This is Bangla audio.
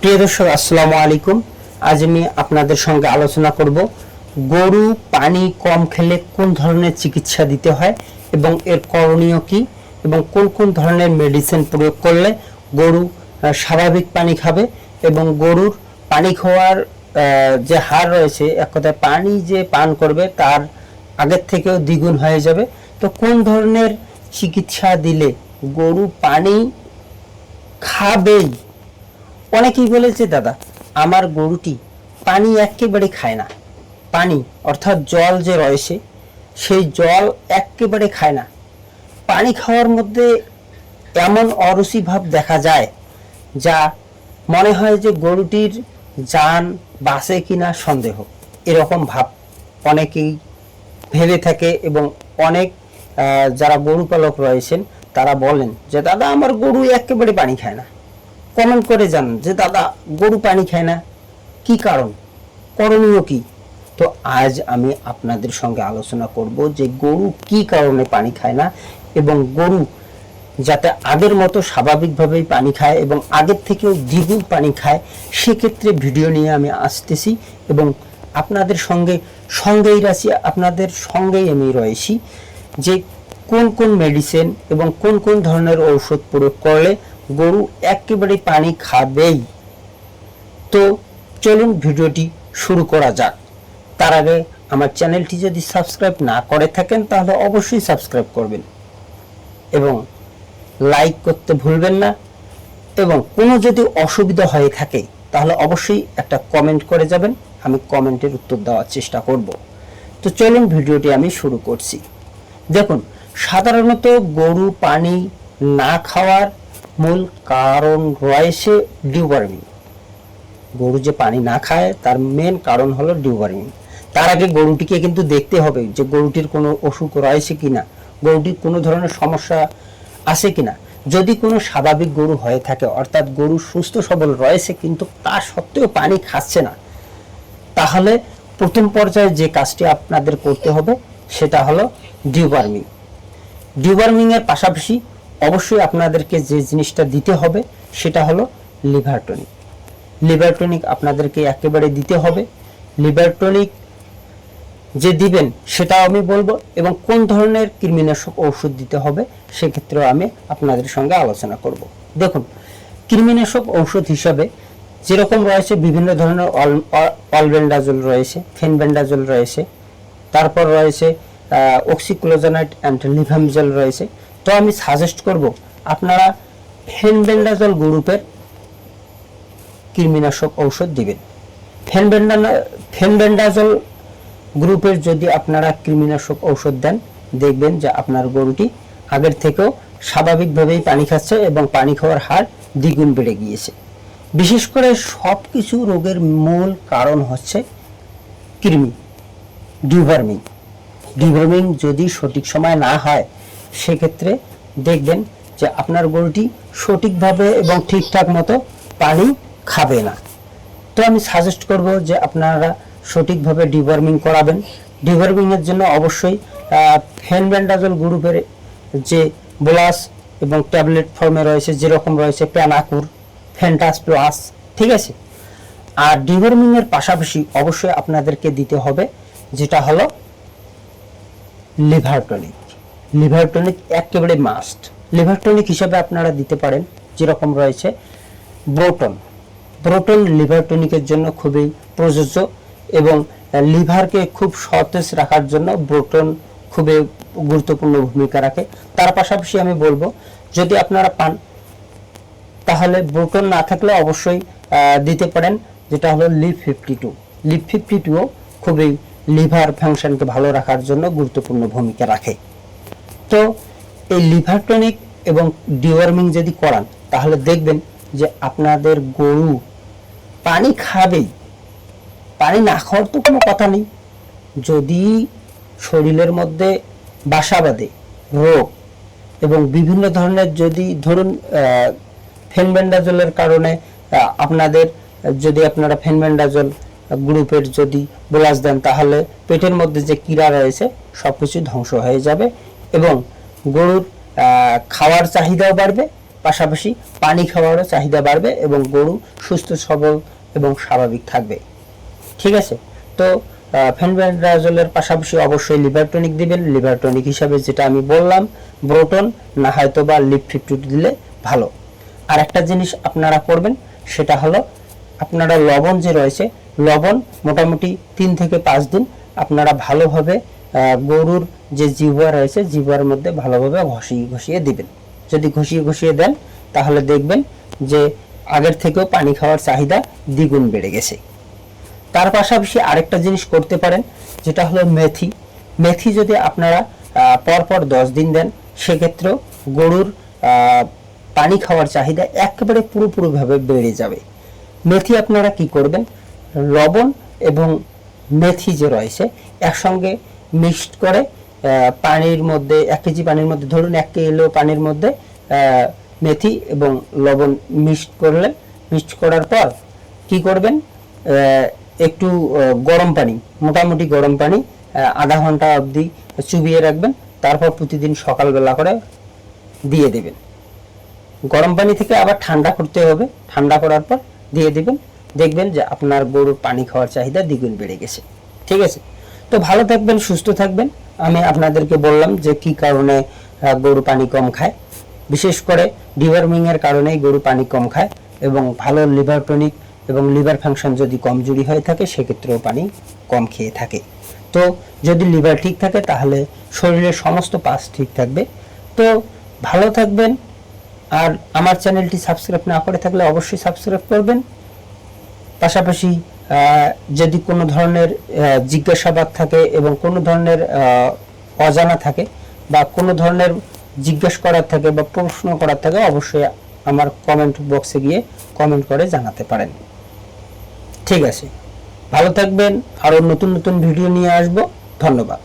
প্রিয় দর্শক, আসসালামু আলাইকুম। আজ আমি আপনাদের সঙ্গে আলোচনা করব গরু পানি কম খেলে কোন ধরনের চিকিৎসা দিতে হয় এবং এর করণীয় কি এবং কোন কোন ধরনের মেডিসিন প্রয়োগ করলে গরু স্বাভাবিক পানি খাবে এবং গরুর পানি খাওয়ার যে হার রয়েছে, এক কথায় পানি যে পান করবে তার আগের থেকেও দ্বিগুণ হয়ে যাবে। তো কোন ধরনের চিকিৎসা দিলে গরু পানি খাবেই অনেকেই বলেছে, দাদা, আমার গরুটি পানি একেবারে খায় না। পানি, অর্থাৎ জল যে রয়েছে, সেই জল একেবারে খায় না। পানি খাওয়ার মধ্যে এমন অরুচি ভাব দেখা যায়, যা মনে হয় যে গরুটির যান বাসে কিনা সন্দেহ। এরকম ভাব অনেকেই ভেবে থাকে এবং অনেক যারা গরু পালক রয়েছেন, তারা বলেন যে, দাদা, আমার গরু একেবারে পানি খায় না। কমেন্ট করে জানান যে, দাদা, গরু পানি খায় না। কি কারণ? করণীয় কি? তো আজ আমি আপনাদের সঙ্গে আলোচনা করব যে, গরু কি কারণে পানি খায় না এবং গরু যাতে আগের মতো স্বাভাবিকভাবেই পানি খায় এবং আগের থেকেও দ্বিগুণ পানি খায়, সেক্ষেত্রে ভিডিও নিয়ে আমি আসতেছি এবং আপনাদের সঙ্গে, সঙ্গেই রাখছি আপনাদের সঙ্গেই আমি রয়েছি যে, কোন কোন মেডিসিন এবং কোন কোন ধরনের ঔষধ প্রয়োগ করলে গরু একেবারে পানি খাবেই। তো চলুন ভিডিওটি শুরু করা যাক। তার আগে আমার চ্যানেলটি যদি সাবস্ক্রাইব না করে থাকেন, তাহলে অবশ্যই সাবস্ক্রাইব করবেন। এবং লাইক করতে ভুলবেন না। এবং কোনো যদি অসুবিধা হয়ে থাকে, তাহলে অবশ্যই একটা কমেন্ট করে যাবেন। আমি কমেন্টের উত্তর দেওয়ার চেষ্টা করব। তো চলুন ভিডিওটি আমি শুরু করছি। দেখুন, সাধারণত গরু পানি না খাওয়ার মূল কারণ রয়েছে ডিউবার্মিং গরু যে পানি না খায়, তার মেন কারণ হলো ডিউবার্মিং তার আগে গরুটিকে কিন্তু দেখতে হবে যে গরুটির কোনো অসুখ রয়েছে কিনা, গরুটির কোনো ধরনের সমস্যা আছে কি না যদি কোনো স্বাভাবিক গরু হয়ে থাকে, অর্থাৎ গরু সুস্থ সবল রয়েছে, কিন্তু তা সত্ত্বেও পানি খাচ্ছে না, তাহলে প্রথম পর্যায়ে যে কাজটি আপনাদের করতে হবে, সেটা হলো ডিউবার্মিং। ডিওয়ার্মিং এর পাশাপাশি অবশ্যই আপনাদেরকে যে জিনিসটা দিতে হবে, সেটা হলো লিভার টনিক। লিভার টনিক আপনাদেরকে একেবারে দিতে হবে। লিভার টনিক যে দিবেন, সেটাও আমি বলব এবং কোন ধরনের কৃমিনাশক ঔষধ দিতে হবে, সেক্ষেত্রেও আমি আপনাদের সঙ্গে আলোচনা করব। দেখুন, কৃমিনাশক ঔষধ হিসাবে যেরকম রয়েছে বিভিন্ন ধরনের অলবেন্ডাজল রয়েছে, ফেনবেন্ডাজল রয়েছে, তারপর রয়েছে অক্সিক্লোজানাইট অ্যান্ড লিভামজল রয়েছে। তো আমি সাজেস্ট করব, আপনারা ফেনবেন্ডাজল গ্রুপের কৃমিনাশক ঔষধ দিবেন। ফেনবেন্ডা, ফেনবেন্ডাজল গ্রুপের যদি আপনারা কৃমিনাশক ঔষধ দেন, দেখবেন যে আপনার গরুটি আগের থেকেও স্বাভাবিকভাবেই পানি খাচ্ছে এবং পানি খাওয়ার হার দ্বিগুণ বেড়ে গিয়েছে। বিশেষ করে সব কিছু রোগের মূল কারণ হচ্ছে কৃমি ডিভার্মিং ডিভার্মিং যদি সঠিক সময় না হয় সেক্ষেত্রে দেখবেন যে আপনার গরুটি সঠিকভাবে এবং ঠিকঠাক মতো পানি খাবে না। তো আমি সাজেস্ট করব যে আপনারা সঠিকভাবে ডিভার্মিং করাবেন। ডিভার্মিং এর জন্য অবশ্যই ফেনব্যান্ডাজল গ্রুপের যে বোলাস এবং ট্যাবলেট ফর্মে রয়েছে, যেরকম রয়েছে প্যানাকুর ফেন্টাস প্লাস ঠিক আছে? আর ডিভার্মিং এর পাশাপাশি অবশ্যই আপনাদেরকে দিতে হবে, যেটা হলো লিভার টনিক লিভার টনিক একেবারে মাস্ট লিভার টনিক হিসাবে আপনারা দিতে পারেন, যেরকম রয়েছে ব্রোটন। ব্রোটন লিভার টনিকের জন্য খুবই প্রযোজ্য এবং লিভারকে খুব সতেজ রাখার জন্য ব্রোটন খুবই গুরুত্বপূর্ণ ভূমিকা রাখে। তার পাশাপাশি আমি বলব, যদি আপনারা পান, তাহলে ব্রোটন না থাকলে অবশ্যই দিতে পারেন, যেটা হলো Liv fifty two. Liv fifty টুও খুবই লিভার ফাংশনকে ভালো রাখার জন্য গুরুত্বপূর্ণ ভূমিকা রাখে। তো এই লিভার টনিক এবং ডিওয়ার্মিং যদি করান, তাহলে দেখবেন যে আপনাদের গরু পানি খাবেই। পানি না খাওয়ার তো কোনো কথা নেই। যদি শরীরের মধ্যে বাসা বাঁধে, রোগ এবং বিভিন্ন ধরনের যদি ধরুন ফেনবেন্ডাজলের কারণে আপনাদের যদি আপনারা ফেনবেন্ডাজল গ্রুপের যদি বোলাস দেন, তাহলে পেটের মধ্যে যে কীড়া রয়েছে সব কিছু ধ্বংস হয়ে যাবে। এবং গরুর খাওয়ার চাহিদাও বাড়বে, পাশাপাশি পানি খাওয়ারও চাহিদা বাড়বে এবং গরু সুস্থ, সবল এবং স্বাভাবিক থাকবে। ঠিক আছে? তো ফেনব্যান্ড্রাজলের পাশাপাশি অবশ্যই লিভার টনিক দিবেন। লিভার টনিক হিসাবে যেটা আমি বললাম, ব্রোটন, না হয়তো বা লিপ ফিফটি দিলে ভালো। আর একটা জিনিস আপনারা করবেন, সেটা হলো আপনারা লবণ যে রয়েছে, লবণ মোটামুটি তিন থেকে পাঁচ দিন আপনারা ভালোভাবে গরুর যে জিহ্বা রয়েছে, জিহ্বার মধ্যে ভালোভাবে ঘষিয়ে ঘষিয়ে দিবেন। যদি ঘষিয়ে ঘষিয়ে দেন, তাহলে দেখবেন যে আগের থেকেও পানি খাওয়ার চাহিদা দ্বিগুণ বেড়ে গেছে। তার পাশাপাশি আরেকটা জিনিস করতে পারেন, যেটা হলো মেথি। মেথি যদি আপনারা পরপর দশ দিন দেন, সেক্ষেত্রেও গরুর পানি খাওয়ার চাহিদা একেবারে পুরোপুরিভাবে বেড়ে যাবে। মেথি আপনারা কি করবেন? লবণ এবং মেথি যে রয়েছে, একসঙ্গে মিক্সড করে পানির মধ্যে, এক কেজি পানির মধ্যে, ধরুন এক কিলো পানির মধ্যে মেথি এবং লবণ মিক্সড করলেন। মিক্সড করার পর কি করবেন? একটু গরম পানি, মোটামুটি গরম পানি আধা ঘণ্টা অবধি চুবিয়ে রাখবেন। তারপর প্রতিদিন সকালবেলা করে দিয়ে দেবেন। গরম পানি থেকে আবার ঠান্ডা করতে হবে। ঠান্ডা করার পর দিয়ে দেবেন। দেখবেন যে আপনার গরুর পানি খাওয়ার চাহিদা দ্বিগুণ বেড়ে গেছে। ঠিক আছে? তো ভালো থাকবেন, সুস্থ থাকবেন। আমি আপনাদেরকে বললাম যে কি কারণে গরু পানি কম খায়। বিশেষ করে ডিভার্মিং এর কারণেই গরু পানি কম খায় এবং ভালো লিভার টনিক এবং লিভার ফাংশন যদি কমজোরি হয়ে থাকে, সেক্ষেত্রেও পানি কম খেয়ে থাকে। তো যদি লিভার ঠিক থাকে, তাহলে শরীরের সমস্ত পাস ঠিক থাকবে। তো ভালো থাকবেন। আর আমার চ্যানেলটি সাবস্ক্রাইব না করে থাকলে অবশ্যই সাবস্ক্রাইব করবেন। পাশাপাশি যদি কোনো ধরনের জিজ্ঞাসাবাদ থাকে এবং কোনো ধরনের অজানা থাকে বা কোনো ধরনের জিজ্ঞেস করার থাকে বা প্রশ্ন করার থাকে, অবশ্যই আমার কমেন্ট বক্সে গিয়ে কমেন্ট করে জানাতে পারেন। ঠিক আছে। ভালো থাকবেন। আরও নতুন নতুন ভিডিও নিয়ে আসব। ধন্যবাদ।